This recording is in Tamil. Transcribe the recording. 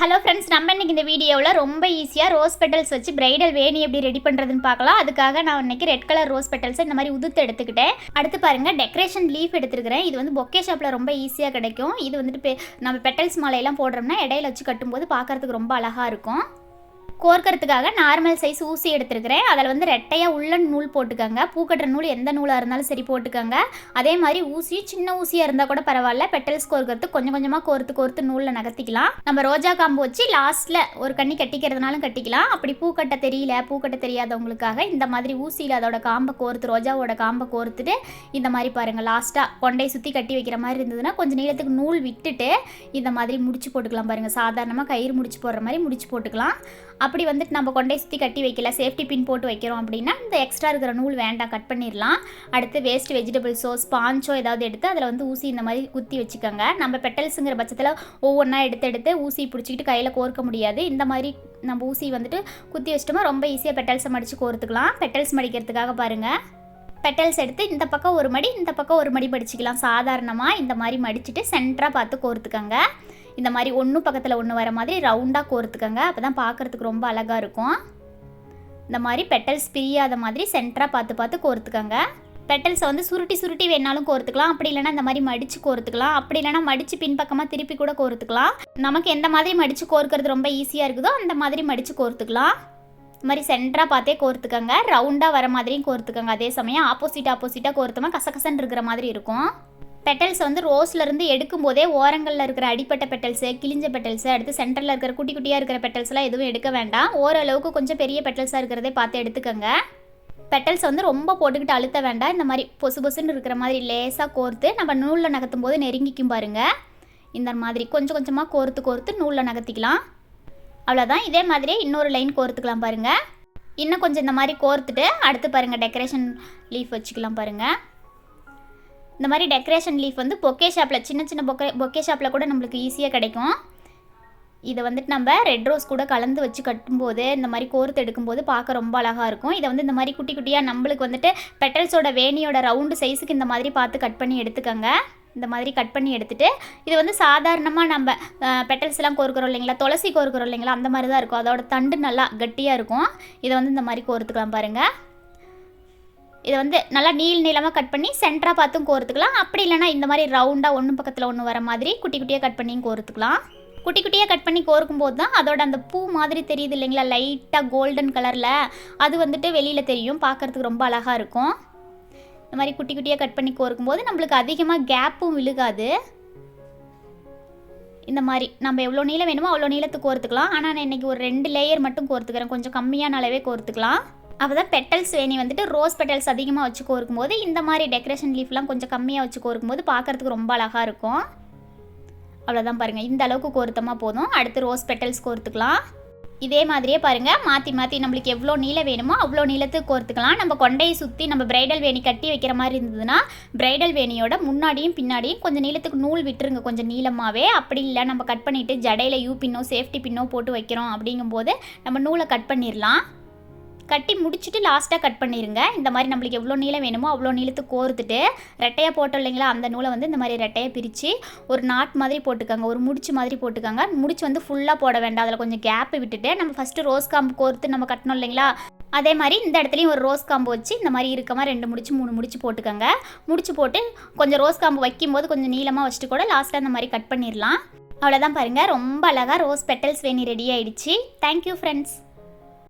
ஹலோ ஃப்ரெண்ட்ஸ் நம்ம இன்னைக்கு இந்த வீடியோவில் ரொம்ப ஈஸியாக ரோஸ் பெட்டல்ஸ் வச்சு பிரைடல் வேணி எப்படி ரெடி பண்ணுறதுன்னு பார்க்கலாம். அதுக்காக நான் இன்றைக்கி ரெட் கலர் ரோஸ் பெட்டல்ஸ் இந்த மாதிரி உதுத்து எடுத்துக்கிட்டேன். அடுத்து பாருங்கள் டெக்கரேஷன் லீஃப் எடுத்துருக்கிறேன். இது வந்து பொக்கே ஷாப்பில் ரொம்ப ஈஸியாக கிடைக்கும். இது வந்துட்டு நம்ம பெட்டல்ஸ் மாலையெல்லாம் போடுறோம்னா இடையில வச்சு கட்டும்போது பார்க்கறதுக்கு ரொம்ப அழகாக இருக்கும். கோர்க்கறதுக்காக நார்மல் சைஸ் ஊசி எடுத்துருக்கிறேன். அதில் வந்து ரெட்டையாக உள்ள நூல் போட்டுக்கோங்க. பூக்கட்டுற நூல் எந்த நூலாக இருந்தாலும் சரி போட்டுக்கோங்க. அதே மாதிரி ஊசி சின்ன ஊசியாக இருந்தால் கூட பரவாயில்ல. பெட்டல்ஸ் கோர்க்கறதுக்கு கொஞ்சம் கொஞ்சமாக கோர்த்து கோர்த்து நூலில் நகர்த்திக்கலாம். நம்ம ரோஜா காம்பு வச்சு லாஸ்ட்டில் ஒரு கண்ணி கட்டிக்கிறதுனாலும் கட்டிக்கலாம். அப்படி பூக்கட்ட தெரியல பூக்கட்ட தெரியாதவங்களுக்காக இந்த மாதிரி ஊசியில் அதோட காம்பை கோர்த்து ரோஜாவோட காம்பை கோர்த்துட்டு இந்த மாதிரி பாருங்கள் லாஸ்ட்டாக கொண்டை சுற்றி கட்டி வைக்கிற மாதிரி இருந்ததுன்னா கொஞ்சம் நீளத்துக்கு நூல் விட்டுட்டு இந்த மாதிரி முடிச்சு போட்டுக்கலாம் பாருங்கள் சாதாரணமாக கயிறு முடிச்சு போடுற மாதிரி முடிச்சு போட்டுக்கலாம். அப்படி வந்துட்டு நம்ம கொண்டே சுற்றி கட்டி வைக்கல சேஃப்டி பின் போட்டு வைக்கிறோம் அப்படின்னா இந்த எக்ஸ்ட்ரா இருக்கிற நூல் வேண்டாம் கட் பண்ணிடலாம். அடுத்து வேஸ்ட் வெஜிடபிள்ஸோ ஸ்பாஞ்சோ ஏதாவது எடுத்து அதில் வந்து ஊசி இந்த மாதிரி குத்தி வச்சுக்கோங்க. நம்ம பெட்டல்ஸுங்கிற பட்சத்தில் ஒவ்வொன்றா எடுத்து எடுத்து ஊசி பிடிச்சிக்கிட்டு கையில் கோர்க்க முடியாது. இந்த மாதிரி நம்ம ஊசி வந்துட்டு குத்தி வச்சிட்டோமா ரொம்ப ஈஸியாக பெட்டல்ஸை மடித்து கோர்த்துக்கலாம். பெட்டல்ஸ் மடிக்கிறதுக்காக பாருங்கள் பெட்டல்ஸ் எடுத்து இந்த பக்கம் ஒரு மடி இந்த பக்கம் ஒரு மடி படிச்சுக்கலாம் சாதாரணமாக இந்த மாதிரி மடிச்சுட்டு சென்டராக பார்த்து கோர்த்துக்கோங்க. இந்த மாதிரி ஒன்று பக்கத்தில் ஒன்று வர மாதிரி ரவுண்டாக கோர்த்துக்கோங்க. அப்போ தான் பார்க்குறதுக்கு ரொம்ப அழகாக இருக்கும். இந்த மாதிரி பெட்டல்ஸ் பிரியாத மாதிரி சென்டராக பார்த்து பார்த்து கோர்த்துக்கோங்க. பெட்டல்ஸை வந்து சுருட்டி சுருட்டி வேணாலும் கோர்த்துக்கலாம். அப்படி இல்லைன்னா இந்த மாதிரி மடித்து கோர்த்துக்கலாம். அப்படி இல்லைன்னா மடித்து பின்பக்கமாக திருப்பி கூட கோர்த்துக்கலாம். நமக்கு எந்த மாதிரி மடித்து கோர்க்கறது ரொம்ப ஈஸியாக இருக்குதோ அந்த மாதிரி மடித்து கோர்த்துக்கலாம். இந்த மாதிரி சென்டராக பார்த்தே கோர்த்துக்கோங்க. ரவுண்டாக வர மாதிரியும் கோர்த்துக்கோங்க. அதே சமயம் ஆப்போசிட் ஆப்போசிட்டாக கோர்த்தமாக கசகசன் இருக்கிற மாதிரி இருக்கும். பெட்டல்ஸ் வந்து ரோஸ்ல இருந்து எடுக்கும் போதே ஓரங்களில் இருக்கிற அடிப்பட்ட பெட்டல்ஸு கிழிஞ்ச பெட்டல்ஸு அடுத்து சென்டரில் இருக்கிற குட்டி குட்டியாக இருக்கிற பெட்டல்ஸ்லாம் எதுவும் எடுக்க வேண்டாம். ஓரளவுக்கு கொஞ்சம் பெரிய பெட்டல்ஸாக இருக்கிறதே பார்த்து எடுத்துக்கோங்க. பெட்டல்ஸ் வந்து ரொம்ப போட்டுக்கிட்டு அழுத்த வேண்டாம். இந்த மாதிரி பொசு பொசுன்னு இருக்கிற மாதிரி லேசாக கோர்த்து நம்ம நூலில் நகர்த்தும் போது நெருங்கிக்கும் பாருங்க. இந்த மாதிரி கொஞ்சம் கொஞ்சமாக கோர்த்து கோர்த்து நூலில் நகர்த்திக்கலாம். அவ்வளோதான் இதே மாதிரியே இன்னொரு லைன் கோர்த்துக்கலாம் பாருங்கள் இன்னும் கொஞ்சம் இந்த மாதிரி கோர்த்துட்டு அடுத்து பாருங்கள் டெக்கரேஷன் லீஃப் வச்சுக்கலாம் பாருங்கள் இந்த மாதிரி டெக்கரேஷன் லீஃப் வந்து பொக்கே ஷாப்பில் சின்ன சின்ன பொக்கே பொக்கே ஷாப்பில் கூட நம்மளுக்கு ஈஸியாக கிடைக்கும். இதை வந்துட்டு நம்ம ரெட் ரோஸ் கூட கலந்து வச்சு கட்டும்போது இந்த மாதிரி கோர்த்து எடுக்கும்போது பார்க்க ரொம்ப அழகாக இருக்கும். இதை வந்து இந்த மாதிரி குட்டி குட்டியாக நம்மளுக்கு வந்துட்டு பெட்டல்ஸோட வேணியோட ரவுண்டு சைஸுக்கு இந்த மாதிரி பார்த்து கட் பண்ணி எடுத்துக்கோங்க. இந்த மாதிரி கட் பண்ணி எடுத்துகிட்டு இது வந்து சாதாரணமாக நம்ம பெட்டல்ஸ்லாம் கோர்க்குறோம் இல்லைங்களா? துளசி கோர்க்குறோம் இல்லைங்களா? அந்த மாதிரி தான் இருக்கும். அதோட தண்டு நல்லா கட்டியாக இருக்கும். இதை வந்து இந்த மாதிரி கோர்த்துக்கலாம் பாருங்கள் இதை வந்து நல்லா நீள் நீளமாக கட் பண்ணி சென்டராக பார்த்தும் கோர்த்துக்கலாம். அப்படி இல்லைன்னா இந்த மாதிரி ரவுண்டாக ஒன்று பக்கத்தில் ஒன்று வர மாதிரி குட்டி குட்டியாக கட் பண்ணியும் கோர்த்துக்கலாம். குட்டி குட்டியாக கட் பண்ணி கோர்க்கும் போது தான் அதோட அந்த பூ மாதிரி தெரியுது இல்லைங்களா? லைட்டாக கோல்டன் கலரில் அது வந்துட்டு வெளியில் தெரியும். பார்க்கறதுக்கு ரொம்ப அழகாக இருக்கும். இந்த மாதிரி குட்டி குட்டியாக கட் பண்ணி கோர்க்கும் போது நம்மளுக்கு அதிகமாக கேப்பும் விழுகாது. இந்த மாதிரி நம்ம எவ்வளோ நீளம் வேணுமோ அவ்வளோ நீளத்துக்கு கோர்த்துக்கலாம். ஆனால் நான் இன்றைக்கி ஒரு ரெண்டு லேயர் மட்டும் கோர்த்துக்கிறேன். கொஞ்சம் கம்மியான அளவே கோர்த்துக்கலாம். அப்போ தான் பெட்டல்ஸ் வேணி வந்துட்டு ரோஸ் பெட்டல்ஸ் அதிகமாக வச்சு கோர்க்கும்போது இந்த மாதிரி டெக்கரேஷன் லீஃப்லாம் கொஞ்சம் கம்மியாக வச்சு கோர்க்கும் பார்க்குறதுக்கு பார்க்கறதுக்கு ரொம்ப அழகாக இருக்கும். அவ்வளோதான் பாருங்கள் இந்த அளவுக்கு கோர்த்தமாக போதும். அடுத்து ரோஸ் பெட்டல்ஸ் கோர்த்துக்கலாம். இதே மாதிரியே பாருங்கள் மாற்றி மாற்றி நம்மளுக்கு எவ்வளோ நீளம் வேணுமோ அவ்வளோ நீளத்துக்கு கோர்த்துக்கலாம். நம்ம கொண்டையை சுற்றி நம்ம பிரைடல் வேணி கட்டி வைக்கிற மாதிரி இருந்ததுன்னா பிரைடல் வேணியோட முன்னாடியும் பின்னாடியும் கொஞ்சம் நீளத்துக்கு நூல் விட்டுருங்க. கொஞ்சம் நீளமாகவே அப்படி இல்லை நம்ம கட் பண்ணிவிட்டு ஜடையில் யூ பின்னோ சேஃப்டி பின்னோ போட்டு வைக்கிறோம் அப்படிங்கும்போது நம்ம நூலை கட் பண்ணிடலாம் கட்டி முடிச்சுட்டு லாஸ்ட்டாக கட் பண்ணிடுங்க இந்த மாதிரி நம்மளுக்கு எவ்வளோ நீளம் வேணுமோ அவ்வளோ நீளத்துக்கு கோர்த்துட்டு ரெட்டையாக போட்டோம் இல்லைங்களா அந்த நூலை வந்து இந்த மாதிரி ரெட்டையாக பிரித்து ஒரு நாட் மாதிரி போட்டுக்கோங்க. ஒரு முடிச்சு மாதிரி போட்டுக்கோங்க. முடிச்சு வந்து ஃபுல்லாக போட வேண்டாம். அதில் கொஞ்சம் கேப் விட்டுட்டு நம்ம ஃபஸ்ட்டு ரோஸ் காம்பு கோர்த்து நம்ம கட்டணும் இல்லைங்களா? அதே மாதிரி இந்த இடத்துலையும் ஒரு ரோஸ் காம்பு வச்சு இந்த மாதிரி இருக்கமா ரெண்டு முடிச்சு மூணு முடிச்சு போட்டுக்கோங்க. முடிச்சு போட்டு கொஞ்சம் ரோஸ் காம்பு வைக்கும்போது கொஞ்சம் நீளமாக வச்சுட்டு கூட லாஸ்ட்டாக இந்த மாதிரி கட் பண்ணிடலாம் அவ்வளோதான் பாருங்கள் ரொம்ப அழகாக ரோஸ் பெட்டல்ஸ் வேணி ரெடி ஆகிடுச்சு தேங்க்யூ ஃப்ரெண்ட்ஸ்